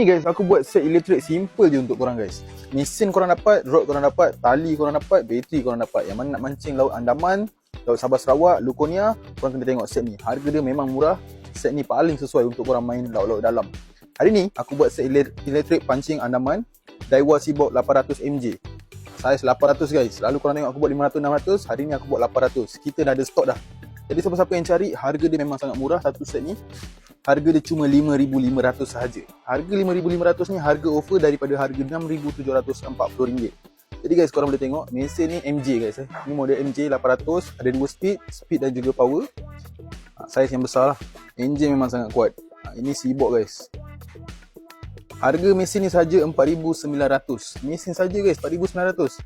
Ni guys, aku buat set elektrik simple je untuk korang guys. Mesin korang dapat, rod korang dapat, tali korang dapat, bateri korang dapat. Yang mana nak mancing laut Andaman, laut Sabah Sarawak, Lukonia, korang kena tengok set ni. Harga dia memang murah. Set ni paling sesuai untuk korang main laut-laut dalam. Hari ni, aku buat set elektrik pancing Andaman, Daiwa Seabox 800 MJ. Saiz 800 guys. Lalu korang tengok aku buat 500 600, hari ni aku buat 800. Kita dah ada stok dah. Jadi siapa-siapa yang cari, harga dia memang sangat murah satu set ni harga dia cuma 5500 sahaja. Harga 5500 ni harga offer daripada harga 6740 ringgit. Jadi guys korang boleh tengok mesin ni MJ guys eh. Ni model MJ 800 ada dua speed, speed dan juga power. Ha, saiz yang besar lah. Enjin memang sangat kuat. Ha, ini Seabox guys. Harga mesin ni saja 4900. Mesin saja guys 4900.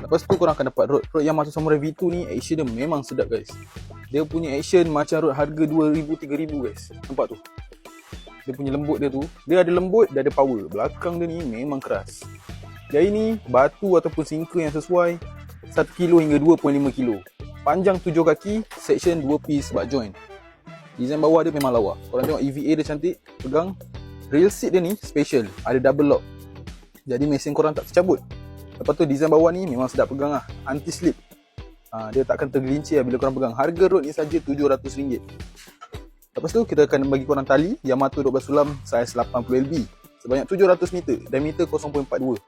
Lepas tu korang akan dapat rod. Rod yang masuk Samurai V2 ni action dia memang sedap guys. Dia punya action macam rod harga 2000 3000 guys. Nampak tu? Dia punya lembut dia tu. Dia ada lembut, dia ada power. Belakang dia ni memang keras. Jadi ni batu ataupun sinker yang sesuai 1 kilo hingga 2.5 kilo. Panjang 7 kaki, section 2 piece butt joint. Design bawah dia memang lawa. Korang tengok EVA dia cantik, pegang. Rail seat dia ni special, ada double lock. Jadi mesin korang tak tercabut. Lepas tu design bawah ni memang sedap pegang lah. Anti slip. Ha, dia takkan tergelincir lah bila korang pegang. Harga rod ni saja RM700. Lepas tu kita akan bagi korang tali Yamato 12 sulam saiz 80LB. Sebanyak 700 meter. Diameter 0.42.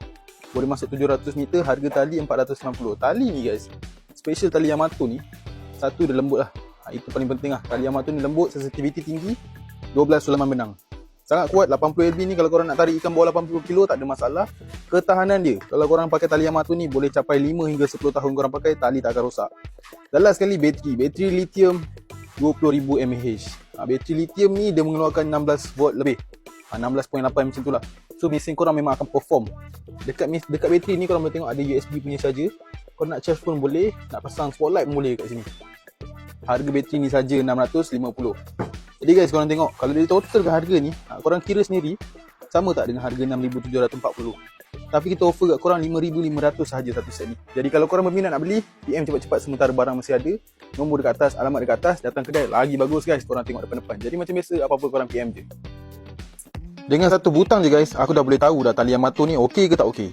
Boleh masuk 700 meter. Harga tali 490. Tali ni guys. Special tali Yamato ni. Satu dia lembut lah. Ha, itu paling penting lah. Tali Yamato ni lembut. Sensitivity tinggi. 12 sulaman benang. Sangat kuat 80 LB ni kalau korang nak tarik ikan bawah 80 kilo tak ada masalah. Ketahanan dia kalau korang pakai tali Yamato ni boleh capai 5 hingga 10 tahun korang pakai tali tak akan rosak. Dan last sekali bateri. Bateri lithium 20000 mAh. Ha, bateri lithium ni dia mengeluarkan 16 volt lebih. Ha, 16.8 macam tu lah. So mesin korang memang akan perform. Dekat dekat bateri ni korang boleh tengok ada USB punya charger. Kau nak charge pun boleh, nak pasang spotlight pun boleh kat sini. Harga bateri ni saja 650. Jadi guys korang tengok kalau dia totalkan harga ni ha, korang kira sendiri sama tak dengan harga 6740. Tapi kita offer kat korang 5500 sahaja satu set ni. Jadi kalau korang berminat nak beli, PM cepat-cepat sementara barang masih ada. Nombor dekat atas, alamat dekat atas, datang kedai lagi bagus guys korang tengok depan-depan. Jadi macam biasa apa-apa korang PM je. Dengan satu butang je guys, aku dah boleh tahu dah tali Yamato ni okey ke tak okey.